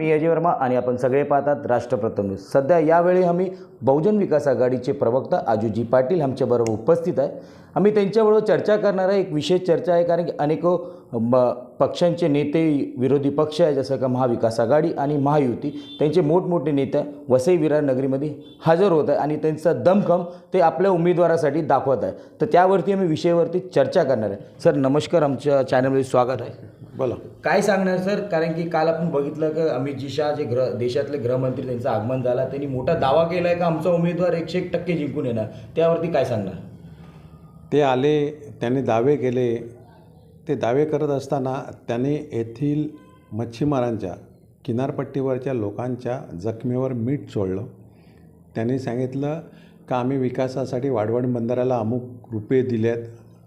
मी अजय वर्मा आणि आपण सगळे पाहतात राष्ट्रप्रथम न्यूज सध्या यावेळी आम्ही बहुजन विकास आघाडीचे प्रवक्ता आजूजी पाटील आमच्याबरोबर उपस्थित आहे. आम्ही त्यांच्याबरोबर चर्चा करणार आहे. एक विशेष चर्चा आहे कारण की अनेको म पक्षांचे नेते विरोधी पक्ष आहे जसं का महाविकास आघाडी आणि महायुती. त्यांचे मोठमोठे नेते वसई विरार नगरीमध्ये हजर होत आहे आणि त्यांचा दमखम ते आपल्या उमेदवारासाठी दाखवत आहे. तर त्यावरती आम्ही विषयावरती चर्चा करणार आहे. सर नमस्कार. आमच्या चॅनलमध्ये स्वागत आहे. बोला. काय सांगणार सर? कारण की काल आपण बघितलं की अमित शहा जे गृह देशातले गृहमंत्री त्यांचं आगमन झाला. त्यांनी मोठा दावा केला आहे का आमचा उमेदवार एकशे एक टक्के जिंकून येणार? त्यावरती काय सांगणार? ते आले त्यांनी दावे केले. ते दावे करत असताना त्यांनी येथील मच्छीमारांच्या किनारपट्टीवरच्या लोकांच्या जखमेवर मीठ चोळलं. त्यांनी सांगितलं का आम्ही विकासासाठी वाढवण बंदराला अमुक रुपये दिलेत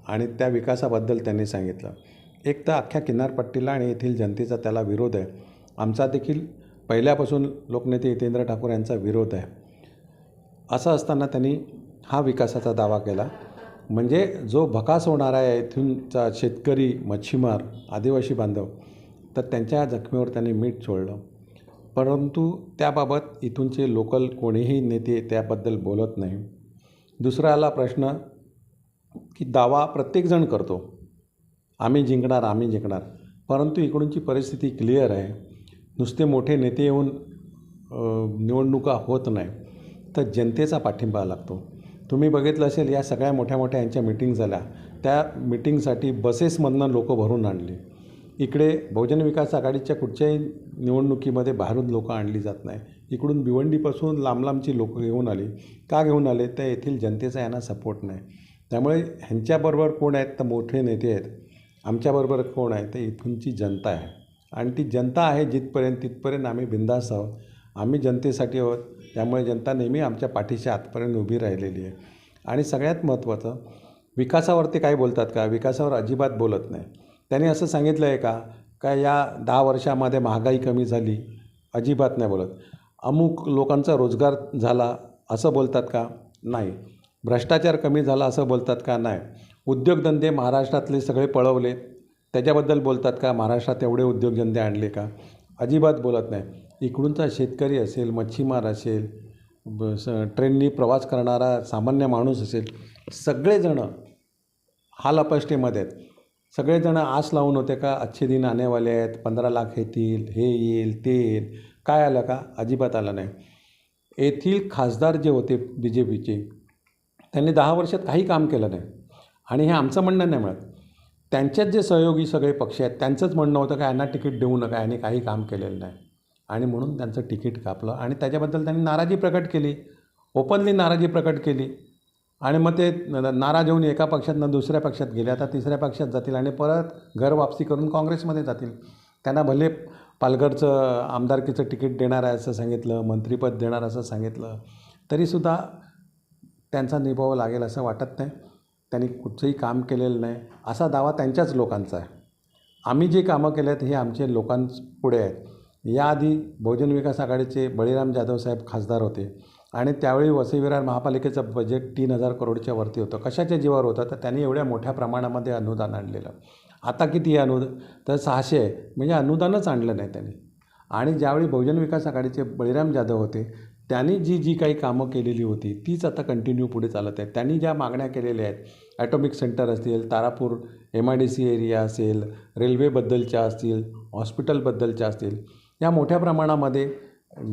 आणि त्या विकासाबद्दल त्यांनी सांगितलं. एक तर अख्ख्या किनारपट्टीला आणि येथील जनतेचा त्याला विरोध आहे. आमचा देखील पहिल्यापासून लोकनेते हितेंद्र ठाकूर यांचा विरोध आहे. असं असताना त्यांनी हा विकासाचा दावा केला. म्हणजे जो भकास होणार आहे इथूनचा शेतकरी मच्छीमार आदिवासी बांधव तर त्यांच्या जखमेवर त्यांनी मीठ चोळलं. परंतु त्याबाबत इथूनचे लोकल कोणीही नेते त्याबद्दल बोलत नाही. दुसरा आला प्रश्न की दावा प्रत्येकजण करतो. आम्ही जिंकणार आम्ही जिंकणार. परंतु इकडूनची परिस्थिती क्लिअर आहे. नुसते मोठे नेते येऊन निवडणुका होत नाही. तर जनतेचा पाठिंबा लागतो. तुम्ही बघितलं असेल या सगळ्या मोठ्या मोठ्या यांच्या मिटिंग झाल्या. त्या मिटिंगसाठी बसेसमधनं लोक भरून आणली. इकडे बहुजन विकास आघाडीच्या कुठच्याही निवडणुकीमध्ये बाहेरून लोकं आणली जात नाही. इकडून भिवंडीपासून लांब लांबची लोकं घेऊन आली. का घेऊन आले? तर येथील जनतेचा यांना सपोर्ट नाही. त्यामुळे ह्यांच्याबरोबर कोण आहेत? तर मोठे नेते आहेत. आमच्याबरोबर कोण आहे? तर इथूनची जनता आहे. आणि ती जनता आहे जिथपर्यंत तिथपर्यंत आम्ही बिंदास आहोत. आम्ही जनतेसाठी आहोत. त्यामुळे जनता नेहमी आमच्या पाठीशी आतपर्यंत उभी राहिलेली आहे. आणि सगळ्यात महत्त्वाचं विकासावरती काय बोलतात का? विकासावर अजिबात बोलत नाही. त्यांनी असं सांगितलं आहे का? का या दहा वर्षामध्ये महागाई कमी झाली? अजिबात नाही बोलत. अमुक लोकांचा रोजगार झाला असं बोलतात का? नाही. भ्रष्टाचार कमी झाला असं बोलतात का? नाही. उद्योगधंदे महाराष्ट्रातले सगळे पळवले. त्याच्याबद्दल बोलतात का? महाराष्ट्रात एवढे उद्योगधंदे आणले का? अजिबात बोलत नाही. इकडूनचा शेतकरी असेल मच्छीमार असेल ब स ट्रेननी प्रवास करणारा सामान्य माणूस असेल सगळेजणं हाल अपष्टेमध्ये आहेत. सगळेजणं आस लावून होते का अच्छे दिन आनेवाले आहेत पंधरा लाख येतील हे येईल ते येईल. काय आलं का? अजिबात आलं नाही. येथील खासदार जे होते बी जे पीचे त्यांनी दहा वर्षात काही काम केलं नाही. आणि हे आमचं म्हणणं नाही मिळत. त्यांच्यात जे सहयोगी सगळे पक्ष आहेत त्यांचंच म्हणणं होतं का यांना तिकीट देऊ नका यांनी काही काम केलेलं नाही. आणि म्हणून त्यांचं तिकीट कापलं आणि त्याच्याबद्दल त्यांनी नाराजी प्रकट केली. ओपनली नाराजी प्रकट केली. आणि मग ते नाराज होऊन एका पक्षातनं दुसऱ्या पक्षात गेले. आता तिसऱ्या पक्षात जातील आणि परत घर वापसी करून काँग्रेसमध्ये जातील. त्यांना भले पालघरचं आमदारकीचं तिकीट देणार आहे असं सांगितलं मंत्रिपद देणार असं सांगितलं तरीसुद्धा त्यांचा निभाव लागेल असं वाटत नाही. त्यांनी कुठचंही काम केलेलं नाही. असा दावा त्यांच्याच लोकांचा आहे. आम्ही जे कामं केले आहेत हे आमचे लोकांपुढे आहेत. याआधी बहुजन विकास आघाडीचे बळीराम जाधव साहेब खासदार होते आणि त्यावेळी वसई विरार महापालिकेचं बजेट तीन हजार करोडच्या वरती होतं. कशाच्या जीवावर होतं? तर त्यांनी एवढ्या मोठ्या प्रमाणामध्ये अनुदान आणलेलं. आता किती अनुदान तर सहाशे आहे. म्हणजे अनुदानच आणलं नाही त्यांनी. आणि ज्यावेळी बहुजन विकास आघाडीचे बळीराम जाधव होते त्यांनी जी जी काही कामं केलेली होती तीच आता कंटिन्यू पुढे चालत आहेत. त्यांनी ज्या मागण्या केलेल्या आहेत ॲटॉमिक सेंटर असतील Tarapur M I D C area असेल रेल्वेबद्दलच्या असतील हॉस्पिटलबद्दलच्या असतील या मोठ्या प्रमाणामध्ये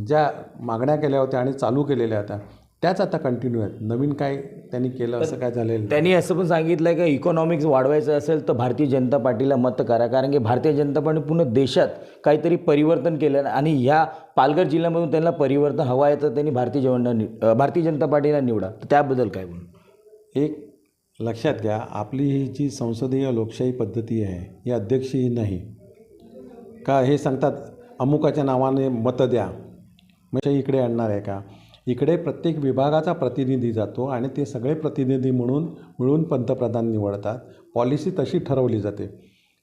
ज्या मागण्या केल्या होत्या आणि चालू केलेल्या होत्या त्याच आता कंटिन्यू आहेत. नवीन काय त्यांनी केलं असं काय झालेलं. त्यांनी असं पण सांगितलं आहे की इकॉनॉमिक्स वाढवायचं असेल तर भारतीय जनता पार्टीला मत करा. कारण की भारतीय जनता पार्टी पूर्ण देशात काहीतरी परिवर्तन केलं आणि ह्या पालघर जिल्ह्यामधून त्यांना परिवर्तन हवं आहे तर त्यांनी भारतीय जेवण भारतीय जनता पार्टीला निवडा. तर त्याबद्दल काय बोलू एक लक्षात घ्या आपली ही जी संसदीय लोकशाही पद्धती आहे ही अध्यक्षीय नाही. का हे सांगतात अमुकाच्या नावाने मतं द्या. म्हणजे इकडे आणणार आहे का? इकडे प्रत्येक विभागाचा प्रतिनिधी जातो आणि ते सगळे प्रतिनिधी म्हणून मिळून पंतप्रधान निवडतात. पॉलिसी तशी ठरवली जाते.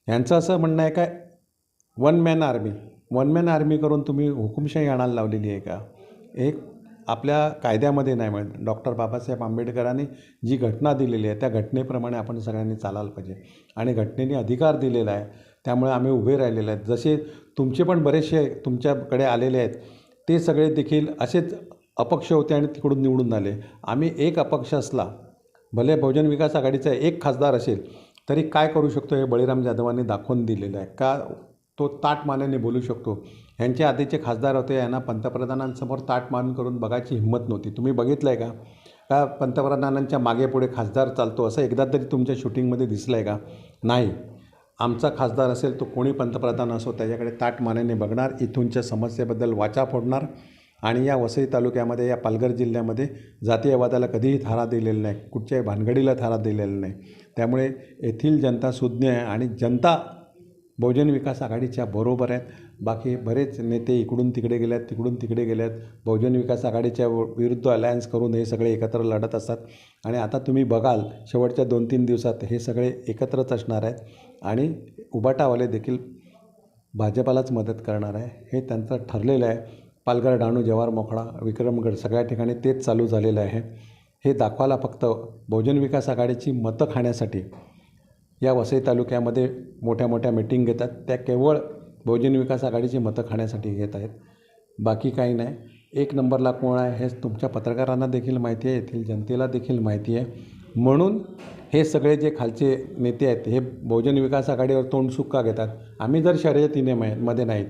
ह्यांचं असं म्हणणं आहे काय one man army one man army करून तुम्ही हुकुमशाही आणायला लावलेली आहे का? एक आपल्या कायद्यामध्ये नाही मिळत. डॉक्टर बाबासाहेब आंबेडकरांनी जी घटना दिलेली आहे त्या घटनेप्रमाणे आपण सगळ्यांनी चालायला पाहिजे. आणि घटनेने अधिकार दिलेला आहे त्यामुळे आम्ही उभे राहिलेले आहेत. जसे तुमचे पण बरेचसे तुमच्याकडे आलेले आहेत ते सगळे देखील असेच अपक्ष होते आणि तिकडून निवडून आले. आम्ही एक अपक्ष असला भले बहुजन विकास आघाडीचा एक खासदार असेल तरी काय करू शकतो हे बळीराम जाधवांनी दाखवून दिलेलं आहे. का तो ताट मानेने बोलू शकतो. ह्यांचे आधीचे खासदार होते यांना पंतप्रधानांसमोर ताट मान करून बघायची हिंमत नव्हती. तुम्ही बघितलं आहे का? का पंतप्रधानांच्या मागे पुढे खासदार चालतो असं एकदा तरी तुमच्या शूटिंगमध्ये दिसलं आहे का? नाही. आमचा खासदार असेल तो कोणी पंतप्रधान असो त्याच्याकडे ताट मानेने बघणार इथूनच्या समस्येबद्दल वाचा फोडणार आणि या वसई तालुक्यामध्ये या पालघर जिल्ह्यामध्ये जातीयवादाला कधीही थारा दिलेला नाही कुठच्याही भानगडीला थारा दिलेला नाही. त्यामुळे येथील जनता सुज्ञ आहे आणि जनता बहुजन विकास आघाडीच्या बरोबर आहेत. बाकी बरेच नेते इकडून तिकडे गेले आहेत तिकडून तिकडे गेले आहेत बहुजन विकास आघाडीच्या विरुद्ध अलायन्स करून हे सगळे एकत्र लढत असतात. आणि आता तुम्ही बघाल शेवटच्या दोन तीन दिवसात हे सगळे एकत्रच असणार आहेत. आणि उबाटावाले देखील भाजपालाच मदत करणार आहे. हे त्यांचं ठरलेलं आहे. पालघर डहाणू जव्हार मोखडा विक्रमगड सगळ्या ठिकाणी तेच चालू झालेलं आहे. हे दाखवायला फक्त बहुजन विकास आघाडीची मतं खाण्यासाठी या वसई तालुक्यामध्ये मोठ्या मोठ्या मिटिंग घेतात. त्या केवळ बहुजन विकास आघाडीची मतं खाण्यासाठी घेत आहेत. बाकी काही नाही. एक नंबरला कोण आहे हे तुमच्या पत्रकारांना देखील माहिती आहे येथील जनतेला देखील माहिती आहे. म्हणून हे सगळे जे खालचे नेते आहेत हे बहुजन विकास आघाडीवर तोंड सुक्का घेतात. आम्ही जर शर्यतीने मध्ये नाहीत.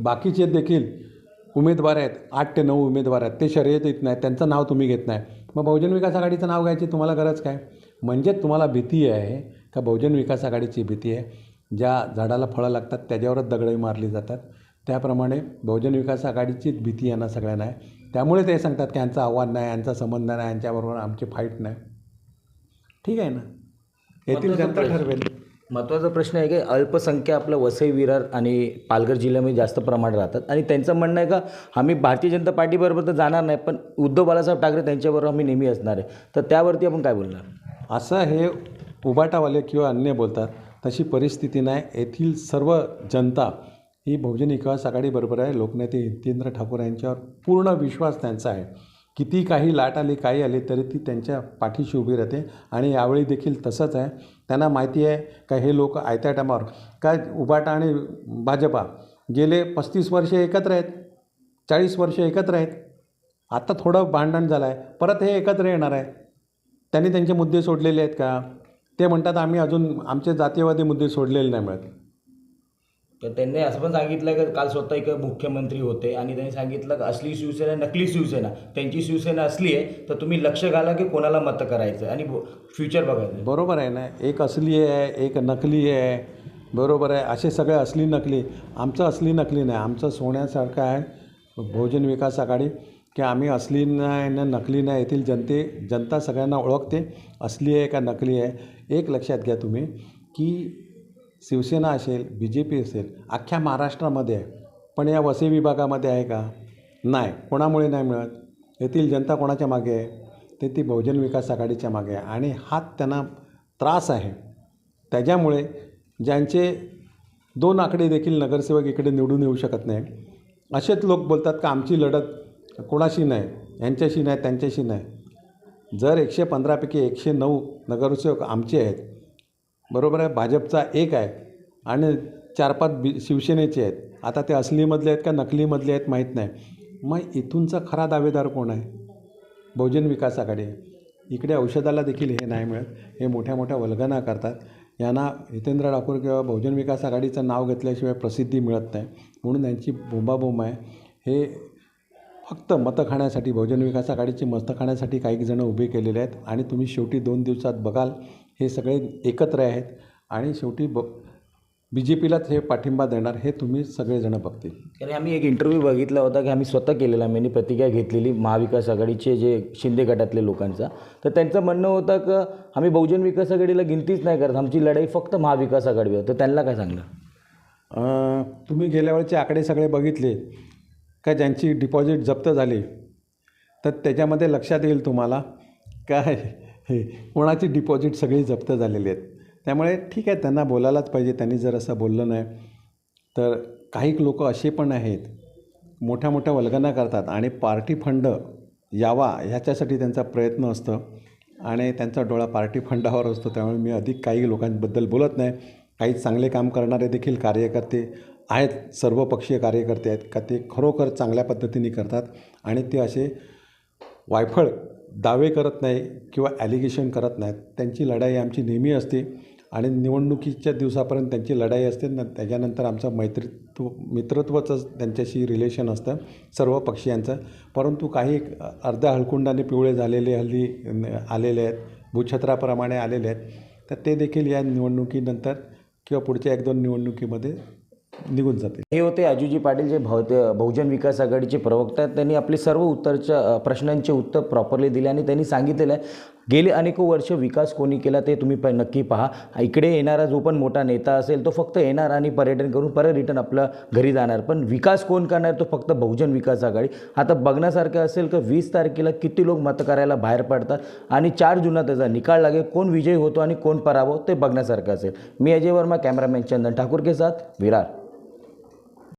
बाकीचे देखील उमेदवार आहेत आठ ते नऊ उमेदवार आहेत. ते शर्यतीत नाहीत त्यांचं नाव तुम्ही घेत नाही. मग बहुजन विकास आघाडीचं नाव घ्यायची तुम्हाला गरज काय? म्हणजे तुम्हाला भीती आहे का? बहुजन विकास आघाडीची भीती आहे. ज्या झाडाला फळं लागतात त्याच्यावरच दगडही मारली जातात. त्याप्रमाणे बहुजन विकास आघाडीचीच भीती यांना सगळ्यांना आहे. त्यामुळे ते सांगतात की यांचं आव्हान नाही यांचा संबंध नाही यांच्याबरोबर आमची फाईट नाही. ठीक आहे ना? येथील जनता ठरवेल. महत्त्वाचा प्रश्न आहे की अल्पसंख्या आपलं वसई विरार आणि पालघर जिल्ह्यामध्ये जास्त प्रमाणात राहतात. आणि त्यांचं म्हणणं आहे का आम्ही भारतीय जनता पार्टीबरोबर तर जाणार नाही पण उद्धव बाळासाहेब ठाकरे त्यांच्याबरोबर आम्ही नेहमी असणार आहे. तर त्यावरती आपण काय बोलणार? असं हे उबाटावाले किंवा अन्य बोलतात तशी परिस्थिती नाही. येथील सर्व जनता ही बहुजन विकास आघाडीबरोबर आहे. लोकनेते हितेंद्र ठाकूर यांच्यावर पूर्ण विश्वास त्यांचा आहे. किती काही लाट आली काही आली तरी ती त्यांच्या पाठीशी उभी राहते. आणि यावेळी देखील तसंच आहे. त्यांना माहिती आहे का हे लोक आयत्या टायमावर काय उबाटा आणि भाजपा गेले पस्तीस वर्षे एकत्र आहेत चाळीस वर्ष एकत्र आहेत. आत्ता थोडं भांडण झालं आहे परत हे एकत्र येणार आहे. त्यांनी त्यांचे मुद्दे सोडलेले आहेत का? ते म्हणतात आम्ही अजून आमचे जातीयवादी मुद्दे सोडलेले नाही मिळत. तर त्यांनी असं पण सांगितलं की काल स्वतः एक मुख्यमंत्री होते आणि त्यांनी सांगितलं की असली शिवसेना नकली शिवसेना त्यांची शिवसेना असली आहे तर तुम्ही लक्ष घाला की कोणाला मतं करायचं आणि फ्युचर बघायचं. बरोबर आहे ना? एक असली आहे एक नकली आहे. बरोबर आहे? असे सगळे असली नकली. आमचं असली नकली नाही. आमचं सोन्यासारखं आहे. भोजन विकास आघाडी. की आम्ही असली नाही ना नकली नाही येथील जनते जनता सगळ्यांना ओळखते. असली आहे का नकली आहे? एक लक्षात घ्या तुम्ही की शिवसेना असेल बी जे पी असेल अख्ख्या महाराष्ट्रामध्ये आहे. पण या वसई विभागामध्ये आहे का? नाही. कोणामुळे नाही मिळत? येथील जनता कोणाच्या मागे आहे? ते ती बहुजन विकास आघाडीच्या मागे आहे. आणि हा त्यांना त्रास आहे. त्याच्यामुळे ज्यांचे दोन आकडे देखील नगरसेवक इकडे निवडून येऊ शकत नाही असेच लोक बोलतात का आमची लढत कोणाशी नाही? यांच्याशी नाही त्यांच्याशी नाही. जर एकशे पंधरापैकी एकशे नऊ नगरसेवक आमचे आहेत बरोबर आहे भाजपचा एक आहे आणि चार पाच बी शिवसेनेचे आहेत. आता ते असलीमधले आहेत का नकलीमधले आहेत माहीत नाही. मग इथूनचा खरा दावेदार कोण आहे? बहुजन विकास आघाडी. आहे इकडे औषधाला देखील हे नाही मिळत. हे मोठ्या मोठ्या वल्गना करतात. यांना हितेंद्र ठाकूर किंवा बहुजन विकास आघाडीचं नाव घेतल्याशिवाय प्रसिद्धी मिळत नाही. म्हणून यांची बोंबाबोंब आहे. हे फक्त मतं खाण्यासाठी बहुजन विकास आघाडीची मतं खाण्यासाठी काही जणं उभे केलेले आहेत. आणि तुम्ही शेवटी दोन दिवसात बघाल हे सगळे एकत्र आहेत आणि शेवटी ब बी जे पीलाच हे पाठिंबा देणार हे तुम्ही सगळेजणं बघतील. कारण आम्ही एक इंटरव्ह्यू बघितला होता की आम्ही स्वतः केलेला मी प्रतिज्ञा घेतलेली महाविकास आघाडीचे जे शिंदे गटातले लोकांचा. तर त्यांचं म्हणणं होतं की आम्ही बहुजन विकास आघाडीला गिनतीच नाही करत आमची लढाई फक्त महाविकास आघाडीवर. तर त्यांना काय सांगलं तुम्ही गेल्या वेळचे आकडे सगळे बघितले का ज्यांची डिपॉझिट जप्त झाली तर त्याच्यामध्ये लक्षात येईल तुम्हाला काय हे कोणाची डिपॉझिट सगळी जप्त झालेली आहेत. त्यामुळे ठीक आहे त्यांना बोलायलाच पाहिजे. त्यांनी जर असं बोललं नाही तर काही लोक असे पण आहेत मोठ्या मोठ्या वल्गना करतात आणि पार्टी फंड यावा ह्याच्यासाठी त्यांचा प्रयत्न असतं आणि त्यांचा डोळा पार्टी फंडावर असतो. त्यामुळे मी अधिक काही लोकांबद्दल बोलत नाही. काही चांगले काम करणारे देखील कार्यकर्ते आहेत सर्वपक्षीय कार्यकर्ते आहेत का ते खरोखर चांगल्या पद्धतीने करतात आणि ते असे वायफळ दावे करत नाही किंवा ॲलिगेशन करत नाहीत. त्यांची लढाई आमची नेहमी असते आणि निवडणुकीच्या दिवसापर्यंत त्यांची लढाई असते. न त्याच्यानंतर आमचं मैत्रित्व मित्रत्वाचंच त्यांच्याशी रिलेशन असतं सर्व पक्षीयांचं. परंतु काही अर्ध्या हळकुंडाने पिवळे झालेले हल्ली न- आलेले आहेत भूछत्राप्रमाणे आलेले आहेत. तर ते देखील या निवडणुकीनंतर किंवा पुढच्या एक दोन निवडणुकीमध्ये निघून जातील हे होते अजूजी पाटील जे भवते बहुजन विकास आघाडीचे प्रवक्ता आहेत. त्यांनी आपले सर्व उत्तरच्या प्रश्नांचे उत्तर प्रॉपरली दिले आणि त्यांनी सांगितलेलं आहे गेले अनेको वर्ष विकास कोणी केला ते तुम्ही प नक्की पहा. इकडे येणारा जो पण मोठा नेता असेल तो फक्त येणार आणि पर्यटन करून परत रिटर्न आपलं घरी जाणार. पण विकास कोण करणार? तो फक्त बहुजन विकास आघाडी. आता बघण्यासारखं असेल तर वीस तारखेला किती लोक मत करायला बाहेर पडतात आणि चार जुना त्याचा निकाल लागेल. कोण विजयी होतो आणि कोण पराभव ते बघण्यासारखं असेल. मी अजय वर्मा कॅमेरामॅन चंदन ठाकूर के साथ विरार.